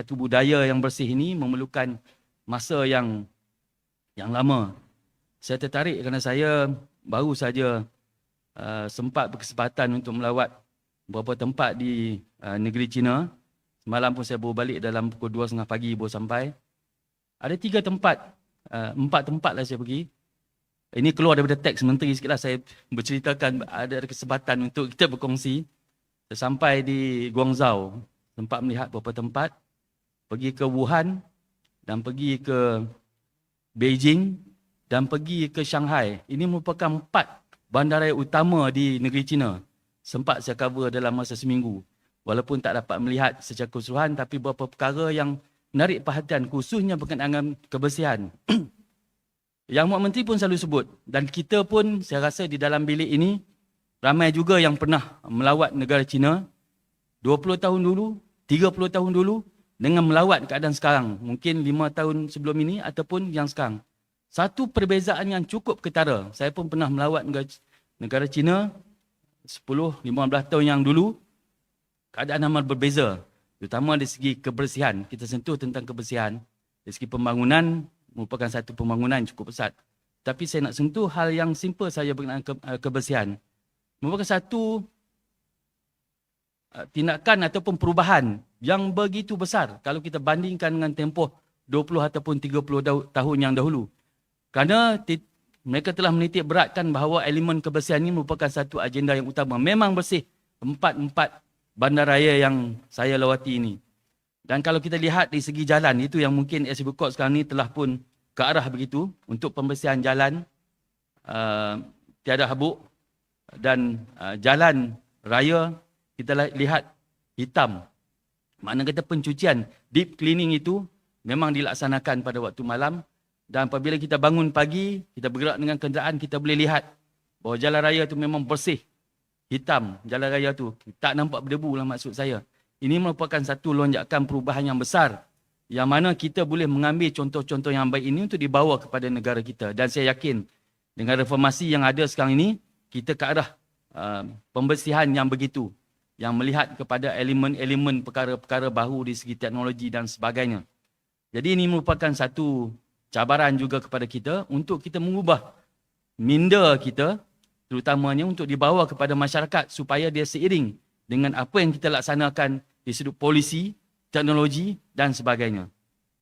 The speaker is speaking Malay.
satu budaya yang bersih ini memerlukan masa yang yang lama. Saya tertarik kerana saya baru saja uh, sempat berkesempatan untuk melawat beberapa tempat di uh, negeri China. Semalam pun saya baru balik dalam pukul 2.30 pagi baru sampai. Ada tiga tempat, uh, empat tempat lah saya pergi. Ini keluar daripada teks menteri sikit lah. Saya berceritakan ada kesempatan untuk kita berkongsi. Saya sampai di Guangzhou, sempat melihat beberapa tempat. Pergi ke Wuhan dan pergi ke Beijing dan pergi ke Shanghai. Ini merupakan empat bandaraya utama di negeri China. Sempat saya cover dalam masa seminggu. Walaupun tak dapat melihat secara keseluruhan tapi beberapa perkara yang menarik perhatian khususnya berkenaan kebersihan. yang Muhammad Menteri pun selalu sebut dan kita pun saya rasa di dalam bilik ini ramai juga yang pernah melawat negara China 20 tahun dulu, 30 tahun dulu dengan melawat keadaan sekarang. Mungkin 5 tahun sebelum ini ataupun yang sekarang. Satu perbezaan yang cukup ketara. Saya pun pernah melawat negara, China 10-15 tahun yang dulu. Keadaan amat berbeza. Terutama dari segi kebersihan. Kita sentuh tentang kebersihan. Dari segi pembangunan merupakan satu pembangunan cukup besar. Tapi saya nak sentuh hal yang simple saja berkenaan ke, uh, kebersihan. Merupakan satu uh, tindakan ataupun perubahan yang begitu besar kalau kita bandingkan dengan tempoh 20 ataupun 30 tahun yang dahulu. Kerana mereka telah menitik beratkan bahawa elemen kebersihan ini merupakan satu agenda yang utama. Memang bersih empat-empat bandaraya yang saya lawati ini. Dan kalau kita lihat di segi jalan, itu yang mungkin SB Court sekarang ini telah pun ke arah begitu untuk pembersihan jalan, uh, tiada habuk dan uh, jalan raya kita lihat hitam. Makna kata pencucian, deep cleaning itu memang dilaksanakan pada waktu malam dan apabila kita bangun pagi, kita bergerak dengan kenderaan, kita boleh lihat bahawa jalan raya itu memang bersih. Hitam jalan raya itu. Tak nampak berdebu lah maksud saya. Ini merupakan satu lonjakan perubahan yang besar. Yang mana kita boleh mengambil contoh-contoh yang baik ini untuk dibawa kepada negara kita. Dan saya yakin dengan reformasi yang ada sekarang ini, kita ke arah uh, pembersihan yang begitu. Yang melihat kepada elemen-elemen perkara-perkara baru di segi teknologi dan sebagainya. Jadi ini merupakan satu cabaran juga kepada kita untuk kita mengubah minda kita terutamanya untuk dibawa kepada masyarakat supaya dia seiring dengan apa yang kita laksanakan di sudut polisi, teknologi dan sebagainya.